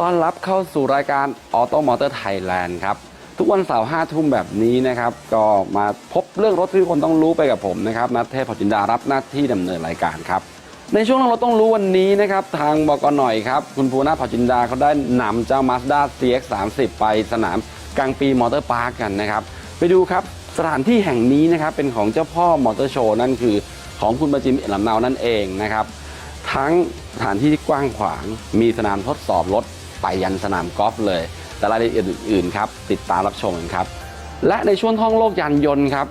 ต้อนรับเข้าสู่รายการ Auto Motor Thailand ครับ ทุกวันเสาร์5ทุ่มแบบนี้นะครับ ก็มาพบเรื่องรถที่คนต้องรู้ไปกับผมนะครับนัทเทพพจินดารับหน้าที่ดำเนินรายการครับ ในช่วงเราต้องรู้วันนี้นะครับ ทางบกหน่อยครับ คุณภูนาถพจินดาเขาได้นำเจ้า Mazda CX-30 ไปสนามกลางปีมอเตอร์พาร์คกันนะครับ ไปดูครับสถานที่แห่งนี้นะครับเป็นของเจ้าพ่อมอเตอร์โชว์นั่นคือของคุณประจิมเอี่ยมลำเนานั่นเองนะครับ ทั้งสถานที่ที่กว้างขวาง มีสนามทดสอบรถ ไปยันสนามกอล์ฟเลย แต่รายละเอียดอื่นๆครับติดตามรับชมกันครับ และในช่วงท่องโลกยานยนต์ครับ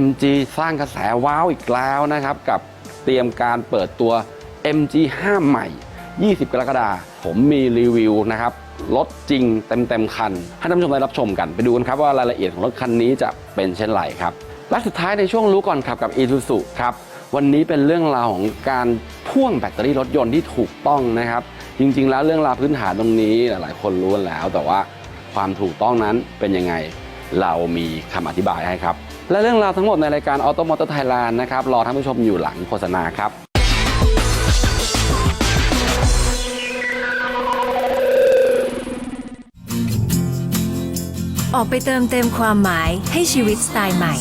MG สร้างกระแสว้าวอีกแล้วนะครับ กับเตรียมการเปิดตัว MG 5 ใหม่ 20 กรกฎาคมผมมีรีวิวนะครับรถจริงเต็มๆคัน ให้ท่านผู้ชมได้รับชมกันไปดูกันครับว่ารายละเอียดของรถคันนี้จะเป็นเช่นไรครับ และสุดท้ายในช่วงรู้ก่อนขับกับ e ี u s u ครับ วันนี้เป็นเรื่องราวของการพ่วงแบตเตอรี่รถยนต์ที่ถูกต้องนะครับ จริงๆ แล้วเรื่องราวพื้นฐานตรงนี้หลายๆ คนรู้กันแล้ว แต่ว่าความถูกต้องนั้นเป็นยังไงเรามีคำอธิบายให้ครับ และเรื่องราวทั้งหมดในรายการ Auto Motor Thailand นะครับรอท่านผู้ชมอยู่หลังโฆษณาครับออกไปเติมเต็มความหมายให้ชีวิตสไตล์ใหม่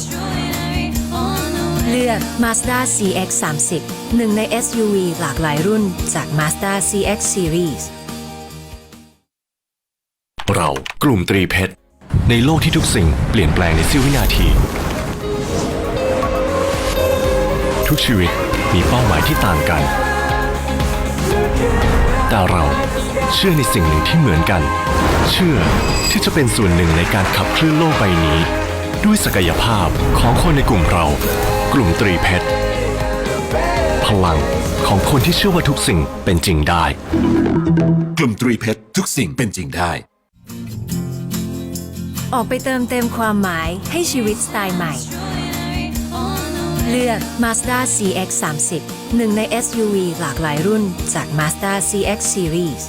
เลือก Mazda CX-30 หนึ่งใน SUV หลากหลายรุ่นจาก Mazda CX Series เรากลุ่มตรีเพชร ในโลกที่ทุกสิ่งเปลี่ยนแปลงในเสี้ยววินาที ทุกชีวิตมีเป้าหมายที่ต่างกัน แต่เราเชื่อในสิ่งหนึ่งที่เหมือนกัน เชื่อที่จะเป็นส่วนหนึ่งในการขับเคลื่อนโลกใบนี้ ด้วยศักยภาพของคนในกลุ่มเรา กลุ่มตรีเพชร พลังของคนที่เชื่อว่าทุกสิ่งเป็นจริงได้ กลุ่มตรีเพชรทุกสิ่งเป็นจริงได้ ออกไปเติมเต็มความหมายให้ชีวิตสไตล์ใหม่ เลือก Mazda CX-30 หนึ่งใน SUV หลากหลายรุ่นจาก Mazda CX Series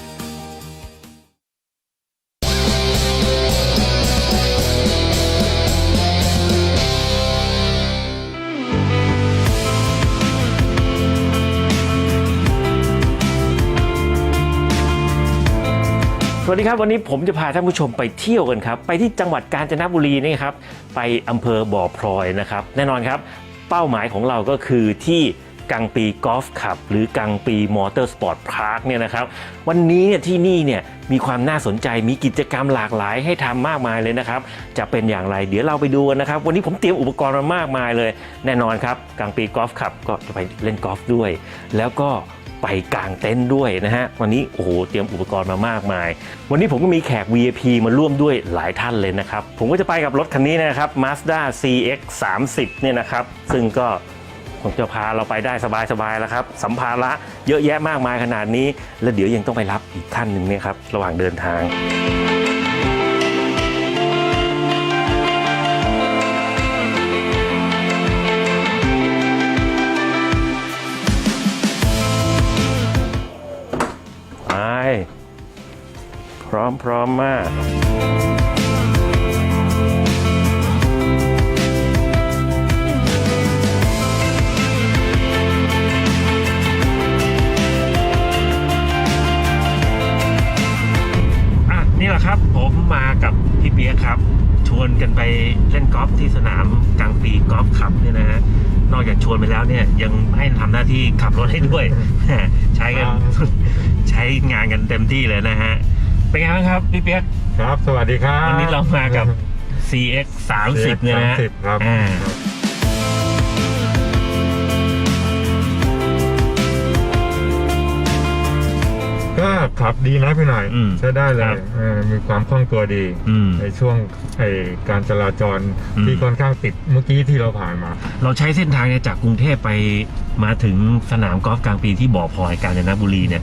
วัสดีครับวันนี้ผมจะพาท่านผู้ชมไปเที่ยวกันครับ ไปที่จังหวัดกาญจนบุรีนี่ครับไปอำเภอบ่อพลอยนะครับ แน่นอนครับ เป้าหมายของเราก็คือที่กังปีกอล์ฟคลับ หรือกังปีมอเตอร์สปอร์ตพาร์คเนี่ยนะครับ วันนี้เนี่ยที่นี่เนี่ยมีความน่าสนใจมีกิจกรรมหลากหลายให้ทำมากมายเลยนะครับ จะเป็นอย่างไรเดี๋ยวเราไปดูกันนะครับ วันนี้ผมเตรียมอุปกรณ์มามากมายเลย แน่นอนครับกังปีกอล์ฟคลับก็จะไปเล่นกอล์ฟด้วย แล้วก็ ไปกลางเต็นท์ด้วยนะฮะ วันนี้โอ้โหเตรียมอุปกรณ์มามากมาย วันนี้ผมก็มีแขก VIP มาร่วมด้วยหลายท่านเลยนะครับ ผมก็จะไปกับรถคันนี้นะครับ Mazda CX 30เนี่ยนะครับ ซึ่งก็คงจะพาเราไปได้สบายๆแล้วครับ สัมภาระเยอะแยะมากมายขนาดนี้ และเดี๋ยวยังต้องไปรับอีกท่านหนึ่งเนี่ยครับระหว่างเดินทาง พร้อมพร้อมมากอะนี่แหละครับผมมากับพี่เปียกครับ ชวนกันไปเล่นกอล์ฟที่สนามกลางปีกอล์ฟคลับเนี่ยนะฮะนอกจากชวนไปแล้วเนี่ยยังให้ทำหน้าที่ขับรถให้ด้วย ใช้กันใช้งานกันเต็มที่เลยนะฮะ เป็นไงบ้างครับพี่เปียกครับ สวัสดีครับวันนี้เรามากับ CX 30เนี่ยนะฮะ30ครับอ่าก็ขับดีนะพี่หน่อย อืมใช้ได้เลครัยบเออมีความคล่องตัวดี อืม ในช่วงไอการจราจรอืม ที่ค่อนข้างติดเมื่อกี้ที่เราผ่านมา เราใช้เส้นทางเนี่ยจากกรุงเทพไปมาถึงสนามกอล์ฟกลางปีที่บ่อพลอยกาญจนบุรีเนี่ย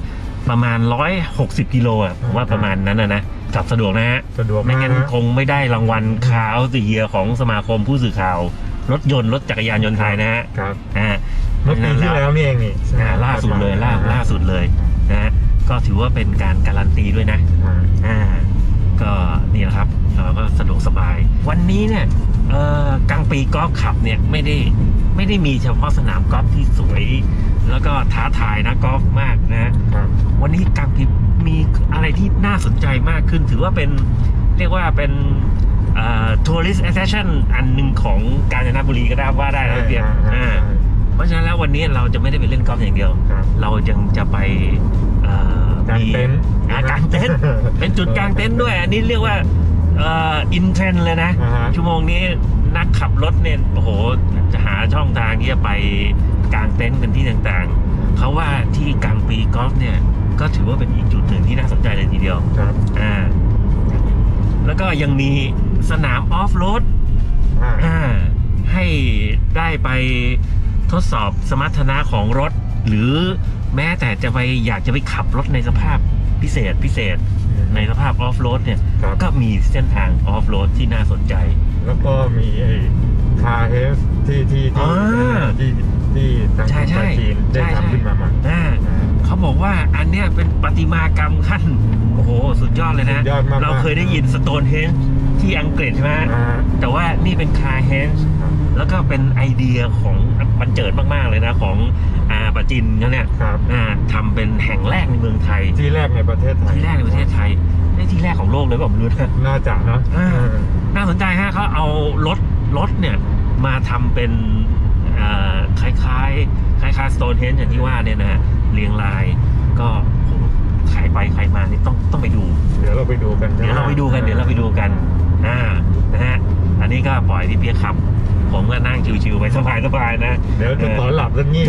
ประมาณ 160กิโลอะผมว่าประมาณนั้นนะนะขับสะดวกนะฮะสะดวกไม่มากงั้นนะคงไม่ได้รางวัลคาร์เยียของสมาคมผู้สื่อข่าว รถยนต์รถจักรยานยนต์ไทยนะฮะครับอ่าเมื่อปีที่แล้วนี่เองนี่อ่าล่าสุดเลยล่าล่าสุดเลยนะฮะก็ถือว่าเป็นการการันตีด้วยนะอ่าอ่าก็นี่แหละครับเราก็สะดวกสบาย วันนี้เนี่ยเอ่อกลางปีกอล์ฟขับเนี่ยไม่ได้ไม่ได้มีเฉพาะสนามกอล์ฟที่สวย แล้วก็ท้าทายนะกอล์ฟมากนะครับวันนี้กลางปีมีอะไรที่น่าสนใจมากขึ้น ถือว่าเป็นเรียกว่าเป็นทัวริสต์แอ t ชั่นอันหนึ่งของกาญจนบุรีก็ได้ว่าได้นะเพียรอ่าเพราะฉะนั้นแล้ววันนี้เราจะไม่ได้ไปเล่นกอล์ฟอย่างเดียวครับเรายังจะไปเอ่อกางเต็นท์มีอ่ากางเต็นท์เป็นจุดกางเต็นท์ด้วย อันนี้เรียกว่าเอ่ออินเทรนเลยนะอ่าฮะชั่วโมงนี้นักขับรถเนี่ยโอ้โหจะหาช่องทางที่จะไป กางเต็นท์กันที่ต่างๆ เขาว่าที่กลางปีกอล์ฟเนี่ยก็ถือว่าเป็นอีกจุดหนึ่งที่น่าสนใจเลยทีเดียวครับอ่าแล้วก็ยังมีสนามออฟโรดอ่าอ่าให้ได้ไปทดสอบสมรรถนะของรถ หรือแม้แต่จะไปอยากจะไปขับรถในสภาพพิเศษพิเศษในสภาพออฟโรดเนี่ยครับก็มีเส้นทางออฟโรดที่น่าสนใจ แล้วก็มีไอ้คาเฮสที่ที่ที่อ่า ที่ที่ทางใช่ใช่ประเทศจีนได้ใช่ใช่ ทำขึ้นมาใหม่อ่าเขาบอกว่าอันเนี้ยเป็นประติมากรรมขั้น โอ้โห สุดยอดเลยนะสุดยอดมากๆเราเคยได้ยินสโตนเฮนที่อังกฤษใช่ไหมอ่าแต่ว่านี่เป็นคาเฮนครับแล้วก็เป็นไอเดียของบันเจิดมากๆเลยนะ ของอาปาจินเขาเนี่ยครับ อ่าทำเป็นแห่งแรกในเมืองไทย ที่แรกในประเทศไทยที่แรกในประเทศไทยได้ที่แรกของโลกเลยผมรู้นะ น่าจะเนอะอ่าเออน่าสนใจฮะเขาเอารถรถเนี่ยมาทำเป็น เอ่อคล้ายๆคล้ายๆ Stonehenge อย่างที่ว่าเนี่ยนะฮะเรียงรายก็โหใครไปใครมานี่ต้องต้องไปดู เดี๋ยวเราไปดูกันเดี๋ยวเราไปดูกันเดี๋ยวเราไปดูกันอ่านะฮะอันนี้ก็ปล่อยพี่เปียกขับ ผมก็นั่งชิวๆไปสบายๆนะ เดี๋ยวจะขอหลับสักงี้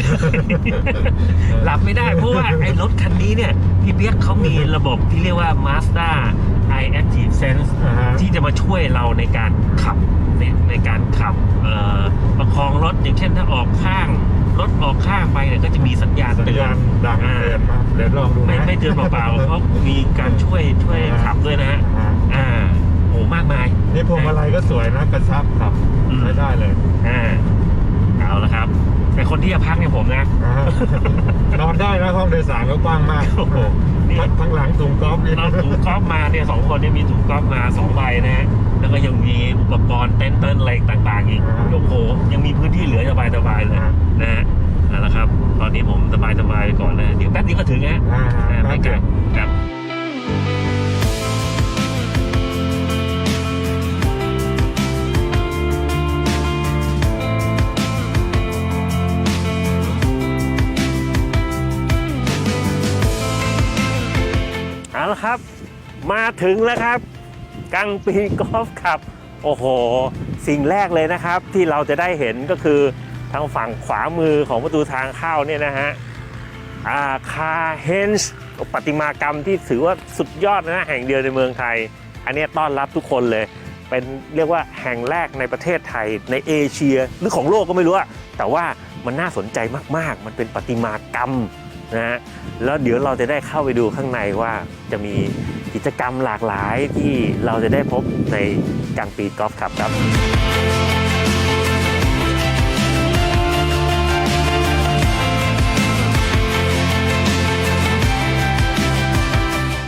หลับไม่ได้เพราะว่าไอ้รถคันนี้เนี่ยพี่เปียกเขามีระบบที่เรียกว่า Mazda i Active Sense อ่าฮะที่จะมาช่วยเราในการขับ ในในการขับเอ่อประคองรถอย่างเช่นถ้าออกข้างรถออกข้างไปเนี่ยก็จะมีสัญญาณสัญเตือญานณดังอ่าเตือนมาเดี๋ยวลองดูนะไม่ไม่เตือนเปล่าๆเพราะมีการช่วยช่วยขับด้วยนะฮะอ่าอ่าโอ้มากมายนี่พวงมาลัยก็สวยนะกระชับขับอืมใช้ได้เลยอ่าเอาละครับแต่คนที่จะพักเนี่ยผมนะอ่านอนได้นะห้องโดยสารก็กว้างมากโอ้โหนี่ทั้งหลังถุงกอล์ฟนี่เราถุงก๊อฟมาเนี่ยสองคนเนี่ยมีถุงก๊อฟมาสองใบนะฮะ แล้วก็ยังมีอุปกรณ์เต็นท์เต็นท์อะไรต่างๆ อีกโอ้โหยังมีพื้นที่เหลือสบายๆเลยนะฮะเอาละครับ ตอนนี้ผมสบายๆไปก่อนนะเดี๋ยวแป๊บเดียวก็ถึงฮะอ่าอ่าไม่ไกลครับเอาละครับ มาถึงแล้วครับ กังปีกอล์ฟขับ โอ้โห สิ่งแรกเลยนะครับ ที่เราจะได้เห็นก็คือทางฝั่งขวามือของประตูทางเข้าเนี่ยนะฮะอาคาเฮนส์ประติมากรรมที่ถือว่าสุดยอดนะแห่งเดียวในเมืองไทย อันนี้ต้อนรับทุกคนเลย เป็นเรียกว่าแห่งแรกในประเทศไทย ในเอเชียหรือของโลกก็ไม่รู้อะแต่ว่ามันน่าสนใจมากๆ มันเป็นประติมากรรมนะฮะแล้วเดี๋ยวเราจะได้เข้าไปดูข้างในว่าจะมี กิจกรรมหลากหลายที่เราจะได้พบในกลางปีกอล์ฟครับครับ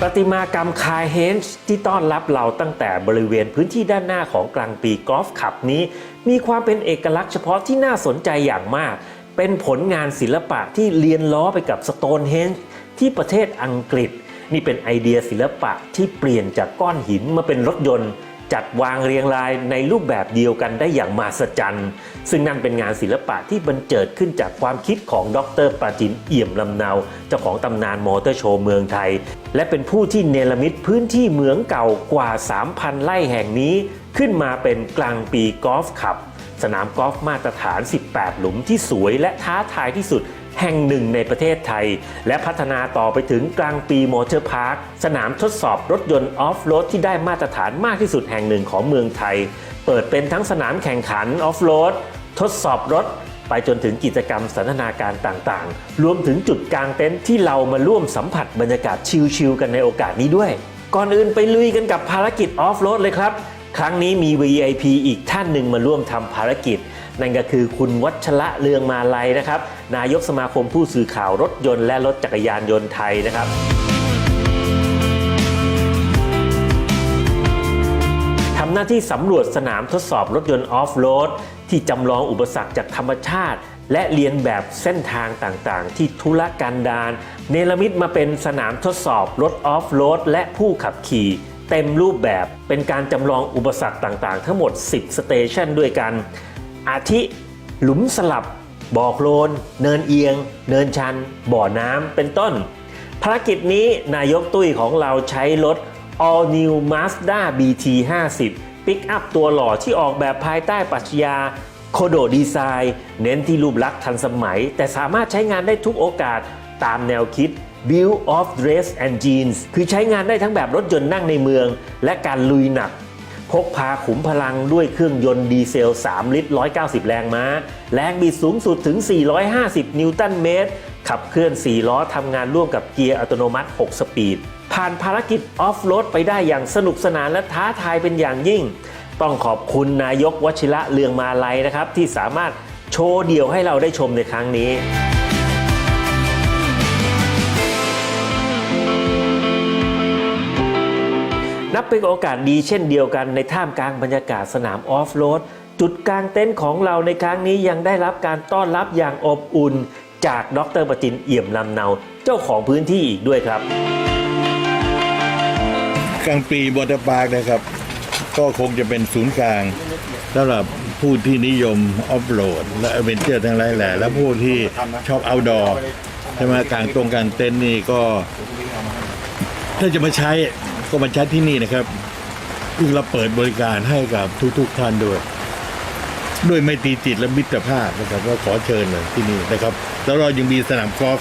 ประติมากรรมคายเฮนส์ที่ต้อนรับเราตั้งแต่บริเวณพื้นที่ด้านหน้าของกลางปีกอล์ฟขับนี้ มีความเป็นเอกลักษณ์เฉพาะที่น่าสนใจอย่างมาก เป็นผลงานศิลปะที่เลียนล้อไปกับสโตนเฮนส์ที่ประเทศอังกฤษ นี่เป็นไอเดียศิลปะที่เปลี่ยนจากก้อนหินมาเป็นรถยนต์ จัดวางเรียงรายในรูปแบบเดียวกันได้อย่างมหัศจรรย์ ซึ่งนั่นเป็นงานศิลปะที่บันเจิดขึ้นจากความคิดของดรปราจินเอี่ยมลำเนา เจ้าของตำนานมอเตอร์โชว์เมืองไทย และเป็นผู้ที่เนรมิตพื้นที่เหมืองเก่ากว่า 3,000 ไร่แห่งนี้ ขึ้นมาเป็นกลางปีกอล์ฟขับ สนามกอล์ฟมาตรฐาน 18 หลุมที่สวยและท้าทายที่สุด แห่งหนึ่งในประเทศไทย และพัฒนาต่อไปถึงกลางปีมอเตอร์พาร์คสนามทดสอบรถยนต์ออฟโรดที่ได้มาตรฐานมากที่สุดแห่งหนึ่งของเมืองไทย เปิดเป็นทั้งสนามแข่งขันออฟโรดทดสอบรถไปจนถึงกิจกรรมสันทนาการต่างๆ รวมถึงจุดกลางเต็นท์ที่เรามาร่วมสัมผัสบรรยากาศชิลๆกันในโอกาสนี้ด้วย ก่อนอื่นไปลุยกันกับภารกิจออฟโรดเลยครับ ครั้งนี้มี VIP อีกท่านหนึ่งมาร่วมทำภารกิจ นั่นก็คือคุณวัชระเลืองมาลัยนะครับ นายกสมาคมผู้สื่อข่าวรถยนต์และรถจักรยานยนต์ไทยนะครับทำหน้าที่สำรวจสนามทดสอบรถยนต์ออฟโรดที่จำลองอุปสรรคจากธรรมชาติ และเรียนแบบเส้นทางต่างๆ ที่ทุรกันดารเนรมิตมาเป็นสนามทดสอบรถออฟโรดและผู้ขับขี่ เต็มรูปแบบเป็นการจำลองอุปสรรคต่างๆ ทั้งหมด 10 สเตชันด้วยกัน อาทิหลุมสลับ บ่อโคลน เนินเอียง เนินชัน บ่อน้ำเป็นต้น ภารกิจนี้นายกตุ้ยของเราใช้รถ All New Mazda BT 50ปิกอัพตัวหล่อที่ออกแบบภายใต้ปรัชญาโคโดดีไซน์ เน้นที่รูปลักษณ์ทันสมัย แต่สามารถใช้งานได้ทุกโอกาสตามแนวคิด Build of Dress and Jeans คือใช้งานได้ทั้งแบบรถยนต์นั่งในเมือง และการลุยหนัก พกพาขุมพลังด้วยเครื่องยนต์ดีเซล 3 ลิตร 190 แรงม้า แรงบิดสูงสุดถึง 450 นิวตันเมตร ขับเคลื่อน 4 ล้อทำงานร่วมกับเกียร์อัตโนมัติ 6 สปีด ผ่านภารกิจออฟโรดไปได้อย่างสนุกสนานและท้าทายเป็นอย่างยิ่ง ต้องขอบคุณนายกวชิระเลืองมาลัยนะครับที่สามารถโชว์เดี่ยวให้เราได้ชมในครั้งนี้ นับเป็นโอกาสดีเช่นเดียวกันในท่ามกลางบรรยากาศสนามออฟโรดจุดกลางเต็นท์ของเราในครั้งนี้ยังได้รับการต้อนรับอย่างอบอุ่น จากดรประจินเอี่ยมลำเนาเจ้าของพื้นที่อีกด้วยครับ กลางปีวอเตอร์พาร์คนะครับ ก็คงจะเป็นศูนย์กลางสำหรับผู้ที่นิยมออฟโรดและอเวนเจอร์ทั้งหลายแหล่และผู้ที่ชอบเอาดอร์ใช่ไหมกลางตรงกลางเต็นท์นี่ก็ถ้าจะมาใช้ ก็มาใช้ที่นี่นะครับซึ่งเราเปิดบริการให้กับทุกๆท่านด้วย ด้วยไม่ตีจิตและมิตรภาพนะครับ ก็ขอเชิญเลยที่นี่นะครับ แล้วเรายังมีสนามกอล์ฟ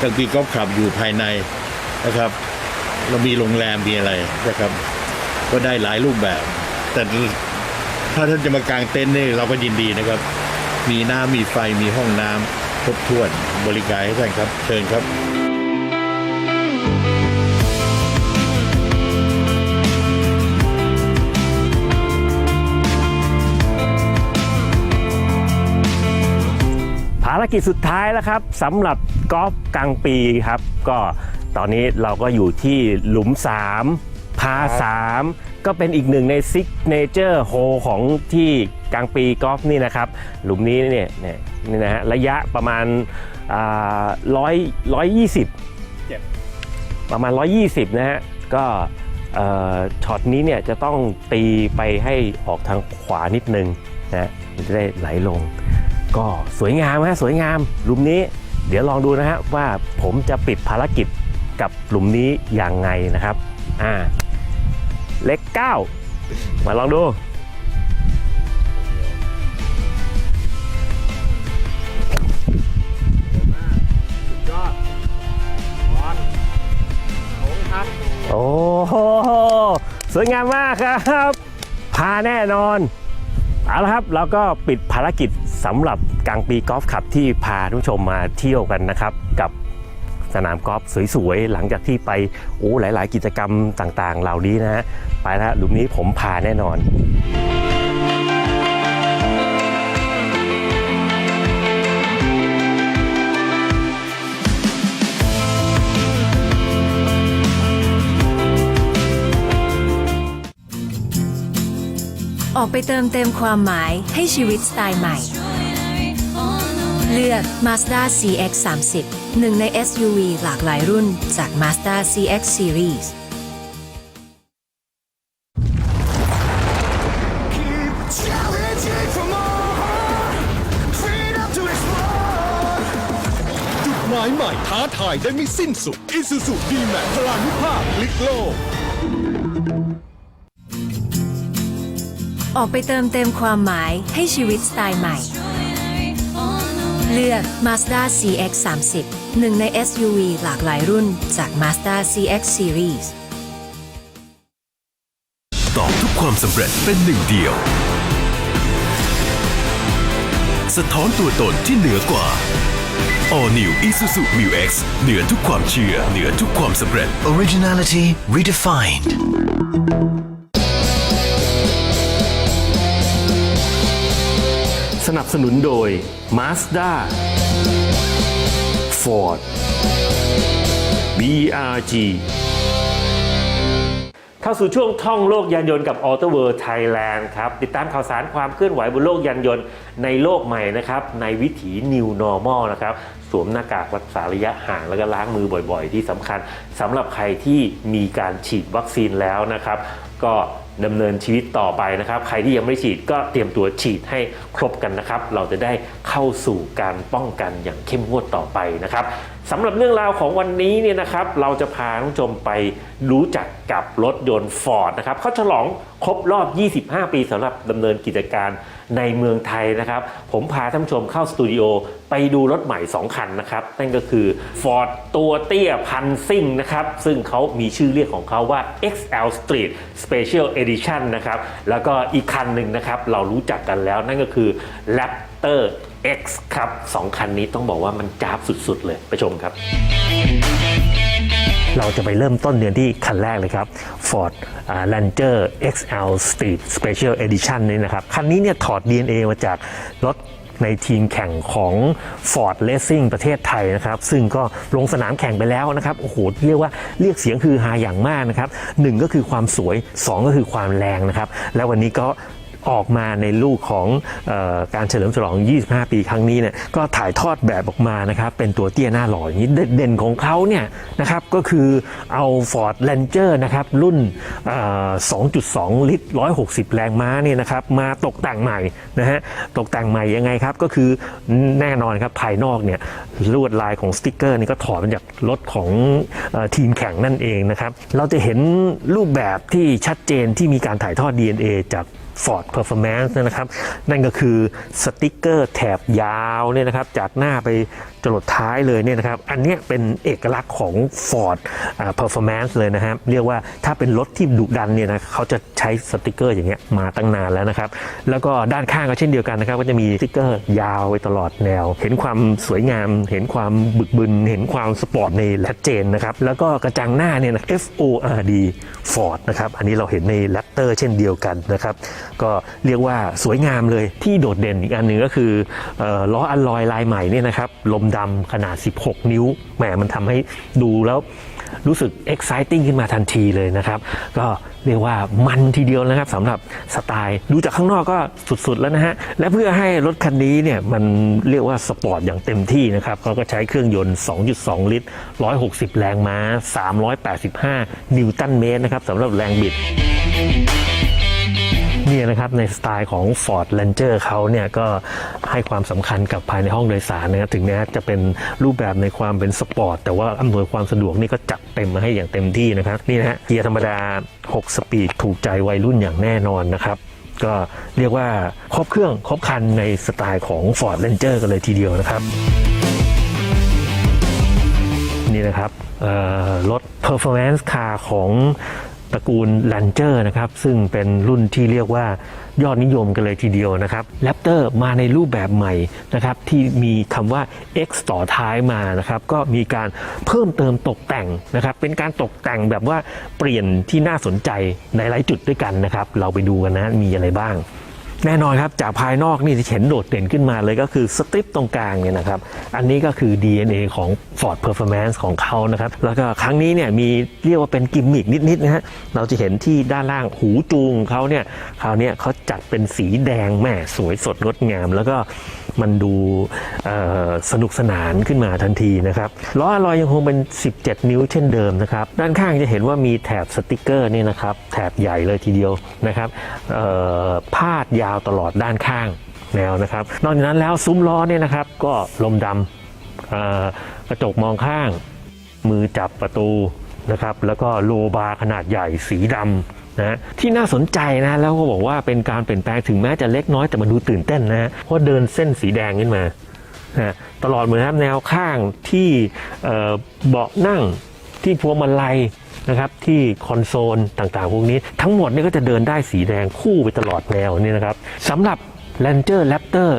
กลางปีกอล์ฟคลับอยู่ภายในนะครับ เรามีโรงแรมมีอะไรนะครับ ก็ได้หลายรูปแบบ แต่ถ้าท่านจะมากางเต็นท์นี่เราก็ยินดีนะครับ มีน้ำมีไฟมีห้องน้ำครบถ้วนบริการให้ท่านครับ เชิญครับ กิจสุดท้ายแล้วครับสำหรับกอล์ฟกลางปีครับ ก็ตอนนี้เราก็อยู่ที่หลุม 3 พา 3 ก็เป็นอีกหนึ่งในซิกเนเจอร์โฮของที่กลางปีกอล์ฟนี่นะครับ หลุมนี้เนี่ยเนี่ยนี่นะฮะระยะประมาณร้อยร้อยยี่สิบประมาณ 120 นะฮะ ก็เอ่อช็อตนี้เนี่ยจะต้องตีไปให้ออกทางขวานิดนึงนะมันจะได้ไหลลง ก็สวยงามฮะสวยงามหลุมนี้ เดี๋ยวลองดูนะฮะว่าผมจะปิดภารกิจกับหลุมนี้อย่างไงนะครับอ่าเลขเก้ามาลองดูโอ้โหสวยงามมากครับ พาแน่นอน เอาละครับเราก็ปิดภารกิจสำหรับกลางปีกอล์ฟขับที่พาทุกชมมาเที่ยวกันนะครับ กับสนามกอล์ฟสวยๆ หลังจากที่ไปโอ้หลาย ๆ กิจกรรมต่างๆ เหล่านี้นะฮะไปแล้วหลุมนี้ผมพาแน่นอน ออกไปเติมเต็มความหมายให้ชีวิตสไตล์ใหม่ เลือก Mazda CX 30 หนึ่งใน SUV หลากหลายรุ่นจาก Mazda CX Series จุดหมายใหม่ท้าทายได้ไม่สิ้นสุด Isuzu D-Max พลานุภาพพลิกโลก ออกไปเติมเต็มความหมายให้ชีวิตสไตล์ใหม่ เลือก Mazda CX 30 หนึ่งใน SUV หลากหลายรุ่นจาก Mazda CX Series ตอบทุกความสำเร็จเป็นหนึ่งเดียว สะท้อนตัวตนที่เหนือกว่า All New Isuzu Mu X เหนือทุกความเชื่อ เหนือทุกความสำเร็จ Originality redefined. สนับสนุนโดย Mazda Ford BRG เข้าสู่ช่วงท่องโลกยานยนต์กับ Auto World Thailand ครับ ติดตามข่าวสารความเคลื่อนไหวบนโลกยานยนต์ในโลกใหม่นะครับ ในวิถี New Normal นะครับ สวมหน้ากากรักษาระยะห่างแล้วก็ล้างมือบ่อยๆ ที่สำคัญสำหรับใครที่มีการฉีดวัคซีนแล้วนะครับ ก็ดำเนินชีวิตต่อไปนะครับ ใครที่ยังไม่ฉีดก็เตรียมตัวฉีดให้ครบกันนะครับ เราจะได้เข้าสู่การป้องกันอย่างเข้มงวดต่อไปนะครับ สำหรับเรื่องราวของวันนี้เนี่ยนะครับเราจะพาท่านผู้ชมไปรู้จักกับรถยนต์ Ford นะครับเขาฉลองครบรอบ 25 ปีสำหรับดำเนินกิจการในเมืองไทยนะครับ ผมพาท่านผู้ชมเข้าสตูดิโอไปดูรถใหม่ 2 คันนะครับ นั่นก็คือ Ford ตัวเตี้ยพันซิ่งนะครับ ซึ่งเขามีชื่อเรียกของเขาว่า XL Street Special Edition นะครับ แล้วก็อีกคันหนึ่งนะครับ เรารู้จักกันแล้วนั่นก็คือ Raptor X ครับสองคันนี้ต้องบอกว่ามันจ้าบสุด ๆ เลย ไปชมครับ เราจะไปเริ่มต้นเดือนที่คันแรกเลยครับ Ford Ranger XL Street Special Edition นี่นะครับ คันนี้เนี่ยถอด DNA มาจากรถในทีมแข่งของ Ford Racing ประเทศไทยนะครับ ซึ่งก็ลงสนามแข่งไปแล้วนะครับ โอ้โห เรียกว่าเรียกเสียงคือฮาอย่างมากนะครับหนึ่งก็คือความสวย 2 ก็คือความแรงนะครับ แล้ววันนี้ก็ ออกมาในลูกของออการเฉลิมฉลอง 25 ปีครั้งนี้เนี่ยก็ถ่ายทอดแบบออกมานะครับเป็นตัวเตี้ยหน้าหล่ออย่างนี้เด่นของเขาเนี่ยนะครับก็คือเอา Ford Ranger นะครับรุ่นเอ่อ2.2 ลิตร 160 แรงม้าเนี่ยนะครับมาตกแต่งใหม่นะฮะตกแต่งใหม่ยังไงครับ ก็คือแน่นอนครับภายนอกเนี่ยลวดลายของสติกเกอร์นี่ก็ถอดมาจากรถของอทีมแข่งนั่นเองนะครับเราจะเห็นรูปแบบที่ชัดเจนที่มีการถ่ายทอด DNA จาก Ford Performance เนยนะครับ นั่นก็คือสติกเกอร์แถบยาวเนี่ยนะครับ จากหน้าไปจรดท้ายเลยเนี่ยนะครับ อันนี้เป็นเอกลักษณ์ของ Ford Performance เลยนะครับ เรียกว่าถ้าเป็นรถที่ดุดันเนี่ยนะเขาจะใช้สติกเกอร์อย่างเงี้ยมาตั้งนานแล้วนะครับ แล้วก็ด้านข้างก็เช่นเดียวกันนะครับ ก็จะมีสติกเกอร์ยาวไปตลอดแนว เห็นความสวยงาม เห็นความบึกบึน เห็นความสปอร์ตในชัดเจนนะครับ แล้วก็กระจังหน้าเนี่ยนะ F O R D Ford นะครับ อันนี้เราเห็นใน Raptor เช่นเดียวกันนะครับ ก็เรียกว่าสวยงามเลยที่โดดเด่นอีกอันหนึ่งก็คือเอ่อล้ออัลลอยลายใหม่เนี่ยนะครับลมดำขนาด 16 นิ้วแหมมันทำให้ดูแล้วรู้สึก exciting ขึ้นมาทันทีเลยนะครับ ก็เรียกว่ามันทีเดียวนะครับสำหรับสไตล์ ดูจากข้างนอกก็สุดๆแล้วนะฮะ และเพื่อให้รถคันนี้เนี่ยมันเรียกว่าสปอร์ตอย่างเต็มที่นะครับเขาก็ใช้เครื่องยนต์ 2.2 ลิตร 160 แรงม้า 385 นิวตันเมตรนะครับสำหรับแรงบิด เนี่ยนะครับในสไตล์ของ Ford Ranger เขาเนี่ยก็ให้ความสำคัญกับภายในห้องโดยสารนะครับถึงแม้จะเป็นรูปแบบในความเป็นสปอร์ตแต่ว่าอำนวยความสะดวกนี่ก็จัดเต็มมาให้อย่างเต็มที่นะครับนี่นะฮะเกียร์ธรรมดา 6 สปีดถูกใจวัยรุ่นอย่างแน่นอนนะครับก็เรียกว่าครบเครื่องครบคันในสไตล์ของ Ford Ranger กันเลยทีเดียวนะครับ นี่นะครับเอ่อรถ performance car ของ ตระกูล Ranger นะครับซึ่งเป็นรุ่นที่เรียกว่ายอดนิยมกันเลยทีเดียวนะครับ Raptor มาในรูปแบบใหม่นะครับที่มีคำว่า X ต่อท้ายมานะครับก็มีการเพิ่มเติมตกแต่งนะครับเป็นการตกแต่งแบบว่าเปลี่ยนที่น่าสนใจในหลายจุดด้วยกันนะครับ เราไปดูกันนะมีอะไรบ้าง แน่นอนครับจากภายนอกนี่จะเห็นโดดเด่นขึ้นมาเลยก็คือสตริปตรงกลางเนี่ยนะครับอันนี้ก็คือ DNA ของ Ford Performance ของเขานะครับแล้วก็ครั้งนี้เนี่ยมีเรียกว่าเป็นกิมมิกนิดๆนะฮะเราจะเห็นที่ด้านล่างหูจูงเขาเนี่ยคราวนี้เขาจัดเป็นสีแดงแม่สวยสดงดงาม แล้วก็มันดูสนุกสนานขึ้นมาทันทีนะครับล้ออลอยยังคงเป็น 17 นิ้วเช่นเดิมนะครับ ด้านข้างจะเห็นว่ามีแถบสติกเกอร์นี่นะครับ แถบใหญ่เลยทีเดียวนะครับพาดยาวตลอดด้านข้างแนวนะครับ นอกจากนั้นแล้วซุ้มล้อเนี่ยนะครับ ก็ลมดำกระจกมองข้าง มือจับประตูนะครับ แล้วก็โลบาขนาดใหญ่สีดำ นะที่น่าสนใจนะแล้วก็บอกว่าเป็นการเปลี่ยนแปลงถึงแม้จะเล็กน้อยแต่มันดูตื่นเต้นนะเพราะเดินเส้นสีแดงขึ้นมานะตลอดเหมือนครับแนวข้างที่เบาะนั่งที่พวงมาลัยนะครับที่คอนโซลต่างๆ พวกนี้ทั้งหมดนี่ก็จะเดินได้สีแดงคู่ไปตลอดแนวนี่นะครับสำหรับ Ranger Raptor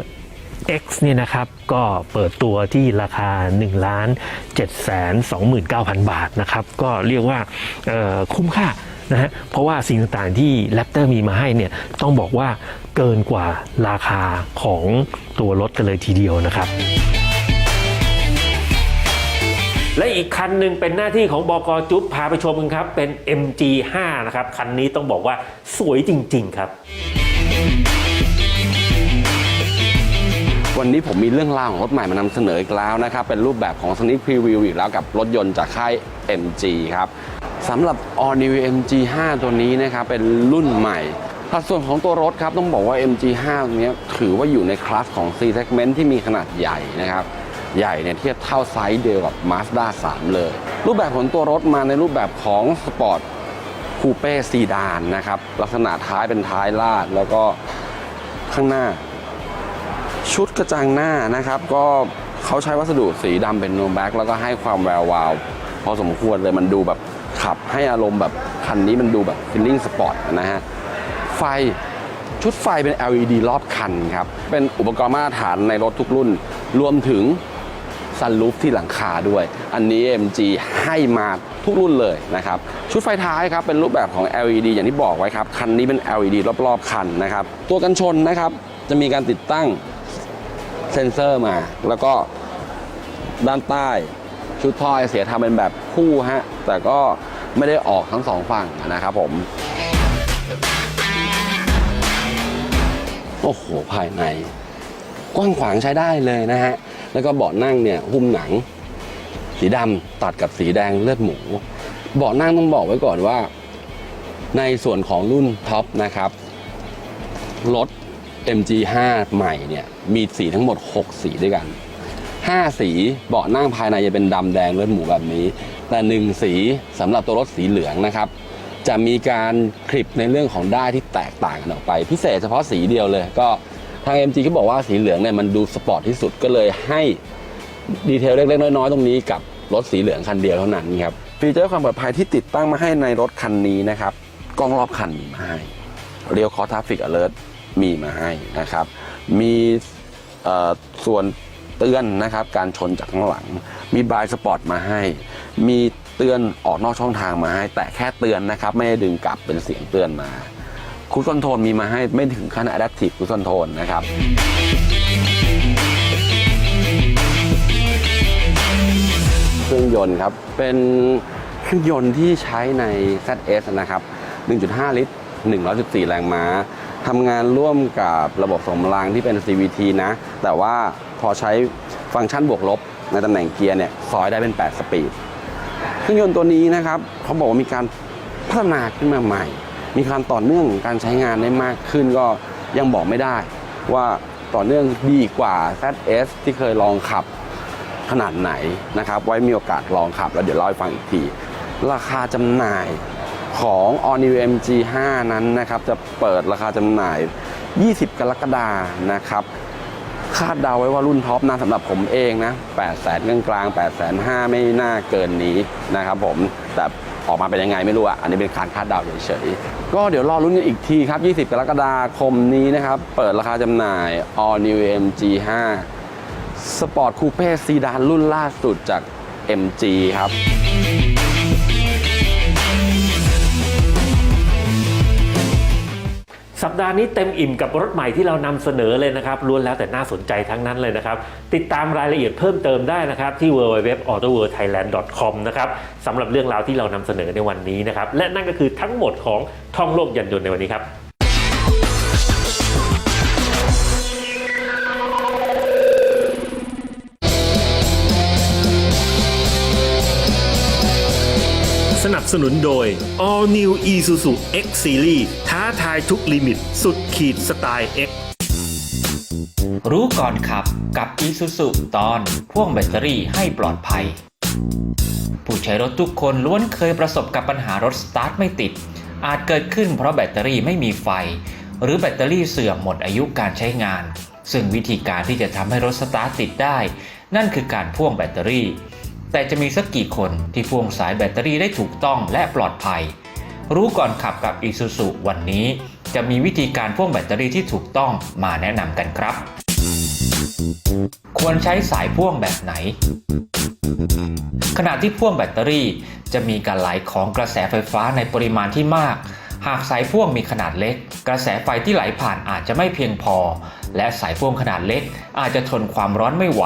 X เนี่ยนะครับก็เปิดตัวที่ราคา1ล้าน7แสน29,000 บาทนะครับ ก็เรียกว่าคุ้มค่า นะฮะเพราะว่าสิ่งต่างๆที่ Raptor มีมาให้เนี่ยต้องบอกว่าเกินกว่าราคาของตัวรถกันเลยทีเดียวนะครับ และอีกคันหนึ่งเป็นหน้าที่ของบกจุ๊บพาไปชมกันครับ เป็น MG5 นะครับ คันนี้ต้องบอกว่าสวยจริง ๆ ครับวันนี้ผมมีเรื่องราวของรถใหม่มานำเสนออีกแล้วนะครับ เป็นรูปแบบของ Sneak Preview อีกแล้วกับรถยนต์จากค่าย MG ครับ สำหรับ All New MG5 ตัวนี้นะครับเป็นรุ่นใหม่สัดส่วนของตัวรถครับต้องบอกว่า MG5 ตัวนี้ถือว่าอยู่ในคลาสของ C segment ที่มีขนาดใหญ่นะครับใหญ่เนี่ยเทียบเท่าไซส์เดียวกับ Mazda 3 เลย รูปแบบของตัวรถมาในรูปแบบของสปอร์ตคูเป้ซีดานนะครับลักษณะท้ายเป็นท้ายลาดแล้วก็ข้างหน้า ชุดกระจังหน้านะครับ ก็เขาใช้วัสดุสีดำเป็นโนแบ็กแล้วก็ให้ความแวววาวพอสมควรเลยมันดูแบบ ขับให้อารมณ์แบบคันนี้มันดูแบบฟิลลิ่งสปอร์ตนะฮะ ไฟชุดไฟเป็น LED รอบคันครับ เป็นอุปกรณ์มาตรฐานในรถทุกรุ่น รวมถึงซันรูฟที่หลังคาด้วย อันนี้ MG ให้มาทุกรุ่นเลยนะครับ ชุดไฟท้ายครับเป็นรูปแบบของ LED อย่างที่บอกไว้ครับ คันนี้เป็น LED รอบๆ คันนะครับ ตัวกันชนนะครับจะมีการติดตั้งเซ็นเซอร์มา แล้วก็ด้านใต้ชุดท่อไอเสียทำเป็นแบบคู่ฮะ แต่ก็ ไม่ได้ออกทั้งสองฝั่งนะครับผม โอ้โห ภายใน กว้างขวางใช้ได้เลยนะฮะ แล้วก็เบาะนั่งเนี่ยหุ้มหนัง สีดำตัดกับสีแดงเลือดหมู เบาะนั่งต้องบอกไว้ก่อนว่า ในส่วนของรุ่นท็อปนะครับรถ MG5 ใหม่เนี่ยมีสีทั้งหมด 6 สีด้วยกัน 5 สีเบาะนั่งภายในจะเป็นดำแดงเลือดหมูแบบนี้ แต่1สีสำหรับตัวรถสีเหลืองนะครับ จะมีการคลิปในเรื่องของด้ายที่แตกต่างกันออกไป พิเศษเฉพาะสีเดียวเลยก็ทาง MG ก็บอกว่าสีเหลืองเนี่ยมันดูสปอร์ตที่สุดก็เลยให้ดีเทลเล็กๆน้อยๆตรงนี้กับรถสีเหลืองคันเดียวเท่านั้นครับฟีเจอร์ความปลอดภัยที่ติดตั้งมาให้ในรถคันนี้นะครับกล้องรอบคันมีมาให้เรียวคอทัฟฟิกอเลิร์มีมาให้นะครับ มีเอ่อส่วน เตือนนะครับการชนจากข้างหลัง มีบายสปอร์ตมาให้ มีเตือนออกนอกช่องทางมาให้ แต่แค่เตือนนะครับ ไม่ได้ดึงกลับเป็นเสียงเตือนมาคูคอนโทรลมีมาให้ไม่ถึงขั้น Adaptive คูคอนโทรลนะครับเครื่องยนต์ครับ เป็นเครื่องยนต์ที่ใช้ใน ZS นะครับ 1.5 ลิตร 114 แรงม้า ทำงานร่วมกับระบบสมรางที่เป็น CVT นะ แต่ว่าพอใช้ฟังก์ชันบวกลบในตำแหน่งเกียร์เนี่ยซอยได้เป็น 8 สปีดเครื่องยนต์ตัวนี้นะครับเขาบอกว่ามีการพัฒนาขึ้นมาใหม่ มีความต่อเนื่องการใช้งานได้มากขึ้นก็ยังบอกไม่ได้ ว่าต่อเนื่องดีกว่า ZS ที่เคยลองขับขนาดไหนนะครับ ไว้มีโอกาสลองขับ แล้วเดี๋ยวเล่าให้ฟังอีกที ราคาจำหน่าย ของ All New MG5 นั้นนะครับ จะเปิดราคาจำหน่าย 20 กรกฎานะครับ คาดเดาไว้ว่ารุ่นท็อปนะสำหรับผมเองนะ8แสนกลางๆ8แสน5ไม่น่าเกินนี้นะครับผม แต่ออกมาเป็นยังไงไม่รู้อะ อันนี้เป็นการคาดเดาเฉยๆ ก็เดี๋ยวรอรุ่นกันอีกทีครับ 20 กรกฎาคมนี้นะครับ เปิดราคาจำหน่าย All New MG5 สปอร์ตคูเป้ซีดานรุ่นล่าสุดจาก MG ครับ สัปดาห์นี้เต็มอิ่มกับรถใหม่ที่เรานำเสนอเลยนะครับล้วนแล้วแต่น่าสนใจทั้งนั้นเลยนะครับ ติดตามรายละเอียดเพิ่มเติมได้นะครับ ที่ www.autoworldthailand.com นะครับสำหรับเรื่องราวที่เรานำเสนอในวันนี้นะครับและนั่นก็คือทั้งหมดของท่องโลกยันยนต์ในวันนี้ครับ สนับสนุนโดย All New Isuzu X Series ท้าทายทุกลิมิต สุดขีดสไตล์ X รู้ก่อนขับกับ Isuzu ตอนพ่วงแบตเตอรี่ให้ปลอดภัย ผู้ใช้รถทุกคนล้วนเคยประสบกับปัญหารถสตาร์ทไม่ติด อาจเกิดขึ้นเพราะแบตเตอรี่ไม่มีไฟ หรือแบตเตอรี่เสื่อมหมดอายุการใช้งาน ซึ่งวิธีการที่จะทำให้รถสตาร์ทติดได้ นั่นคือการพ่วงแบตเตอรี่ แต่จะมีสักกี่คนที่พ่วงสายแบตเตอรี่ได้ถูกต้องและปลอดภัย รู้ก่อนขับกับ Isuzu วันนี้ จะมีวิธีการพ่วงแบตเตอรี่ที่ถูกต้องมาแนะนำกันครับ ควรใช้สายพ่วงแบบไหน ขณะที่พ่วงแบตเตอรี่ จะมีการไหลของกระแสไฟฟ้าในปริมาณที่มาก หากสายพ่วงมีขนาดเล็ก กระแสไฟที่ไหลผ่านอาจจะไม่เพียงพอ และสายพ่วงขนาดเล็ก อาจจะทนความร้อนไม่ไหว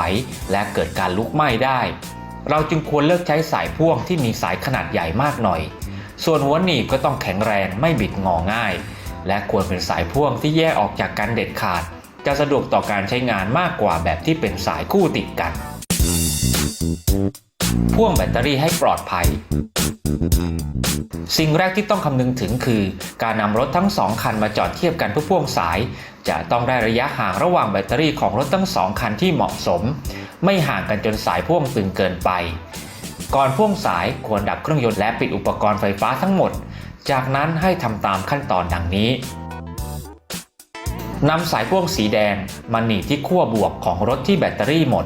และเกิดการลุกไหม้ได้ เราจึงควรเลือกใช้สายพ่วงที่มีสายขนาดใหญ่มากหน่อย ส่วนหัวหนีบก็ต้องแข็งแรงไม่บิดงอง่าย และควรเป็นสายพ่วงที่แยกออกจากกันเด็ดขาด จะสะดวกต่อการใช้งานมากกว่าแบบที่เป็นสายคู่ติดกัน พ่วงแบตเตอรี่ให้ปลอดภัย สิ่งแรกที่ต้องคำนึงถึงคือ การนำรถทั้งสองคันมาจอดเทียบกันเพื่อพ่วงสาย จะต้องได้ระยะห่างระหว่างแบตเตอรี่ของรถทั้งสองคันที่เหมาะสม ไม่ห่างกันจนสายพ่วงตึงเกินไป ก่อนพ่วงสายควรดับเครื่องยนต์และปิดอุปกรณ์ไฟฟ้าทั้งหมด จากนั้นให้ทำตามขั้นตอนดังนี้นำสายพ่วงสีแดงมาหนีบที่ขั้วบวกของรถที่แบตเตอรี่หมด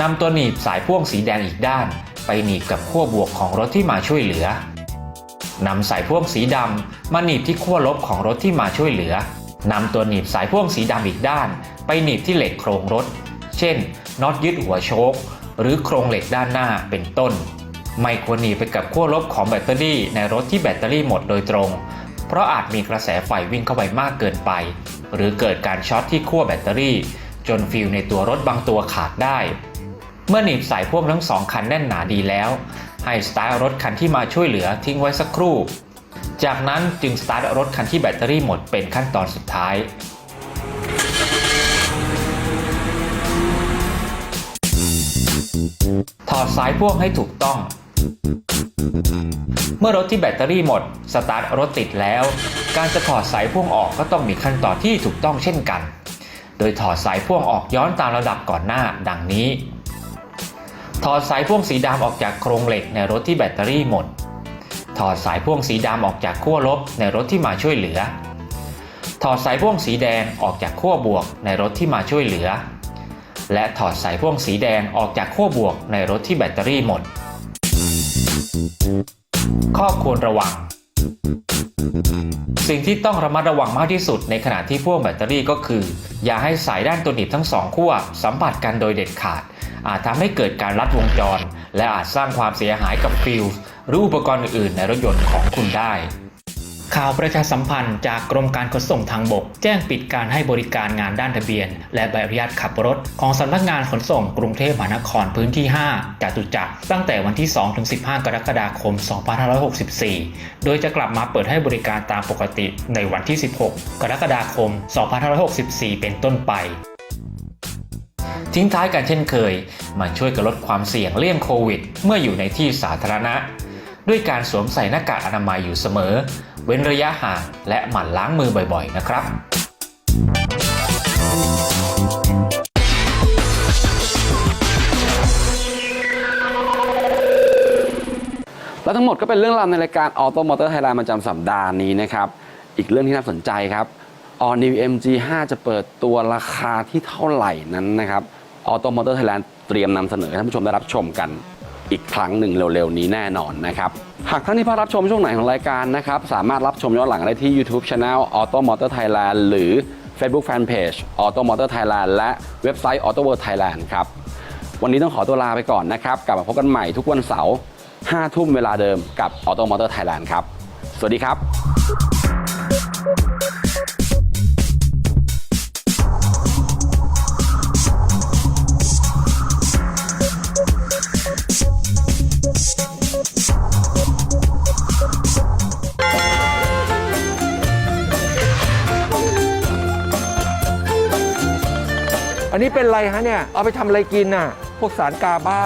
นำตัวหนีบสายพ่วงสีแดงอีกด้าน ไปหนีบกับขั้วบวกของรถที่มาช่วยเหลือ นำสายพ่วงสีดำมาหนีบที่ขั้วลบของรถที่มาช่วยเหลือนำตัวหนีบสายพ่วงสีดำอีกด้าน ไปหนีบที่เหล็กโครงรถ เช่นน็อตยึดหัวโชคหรือโครงเหล็กด้านหน้าเป็นต้น ไม่ควรหนีไปกับขั้วลบของแบตเตอรี่ในรถที่แบตเตอรี่หมดโดยตรง เพราะอาจมีกระแสไฟวิ่งเข้าไปมากเกินไป หรือเกิดการช็อตที่ขั้วแบตเตอรี่ จนฟิวในตัวรถบางตัวขาดได้ เมื่อหนีบสายพ่วงทั้งสองคันแน่นหนาดีแล้ว ให้สตาร์ทรถคันที่มาช่วยเหลือทิ้งไว้สักครู่ จากนั้นจึงสตาร์ทรถคันที่แบตเตอรี่หมดเป็นขั้นตอนสุดท้ายถอดสายพ่วงให้ถูกต้อง เมื่อรถที่แบตเตอรี่หมด สตาร์ทรถติดแล้ว การจะถอดสายพ่วงออกก็ต้องมีขั้นตอนที่ถูกต้องเช่นกัน โดยถอดสายพ่วงออกย้อนตามระดับก่อนหน้าดังนี้ ถอดสายพ่วงสีดำออกจากโครงเหล็กในรถที่แบตเตอรี่หมด ถอดสายพ่วงสีดำออกจากขั้วลบในรถที่มาช่วยเหลือ ถอดสายพ่วงสีแดงออกจากขั้วบวกในรถที่มาช่วยเหลือ และถอดสายพ่วงสีแดงออกจากขั้วบวกในรถที่แบตเตอรี่หมด ข้อควรระวัง สิ่งที่ต้องระมัดระวังมากที่สุดในขณะที่พ่วงแบตเตอรี่ก็คือ อย่าให้สายด้านตัวหนีบทั้งสองขั้วสัมผัสกันโดยเด็ดขาด อาจทำให้เกิดการลัดวงจร และอาจสร้างความเสียหายกับฟิวส์หรืออุปกรณ์อื่นในรถยนต์ของคุณได้ ข่าวประชาสัมพันธ์จากกรมการขนส่งทางบก แจ้งปิดการให้บริการงานด้านทะเบียน และใบอนุญาตขับรถ ของสำนักงานขนส่งกรุงเทพมหานครพื้นที่ 5จตุจักรตั้งแต่วันที่ 2-15 กรกฎาคม 2564 โดยจะกลับมาเปิดให้บริการตามปกติในวันที่ 16 กรกฎาคม 2564 เป็นต้นไป ทิ้งท้ายกันเช่นเคยมาช่วยกันลดความเสี่ยงเลี่ยงโควิด เมื่ออยู่ในที่สาธารณะ ด้วยการสวมใส่หน้ากากอนามัยอยู่เสมอ เว้นระยะห่างและหมั่นล้างมือบ่อยๆ นะครับและทั้งหมดก็เป็นเรื่องราวในรายการ Auto Motor Thailand ประจำสัปดาห์นี้นะครับ อีกเรื่องที่น่าสนใจครับ All New MG5 จะเปิดตัวราคาที่เท่าไหร่นั้นนะครับ Auto Motor Thailand เตรียมนำเสนอให้ท่านผู้ชมได้รับชมกันอีกครั้งหนึ่งเร็วๆ นี้แน่นอนนะครับ หากท่านที่พลาดรับชมช่วงไหนของรายการนะครับ สามารถรับชมย้อนหลังได้ที่ YouTube Channel Auto Motor Thailand หรือ Facebook Fanpage Auto Motor Thailand และเว็บไซต์ Auto World Thailand ครับ วันนี้ต้องขอตัวลาไปก่อนนะครับ กลับมาพบกันใหม่ทุกวันเสาร์5ทุ่มเวลาเดิมกับ Auto Motor Thailand ครับ สวัสดีครับ อันนี้เป็นอะไรฮะเนี่ย เอาไปทำอะไรกินน่ะ พวกสารกาบ้า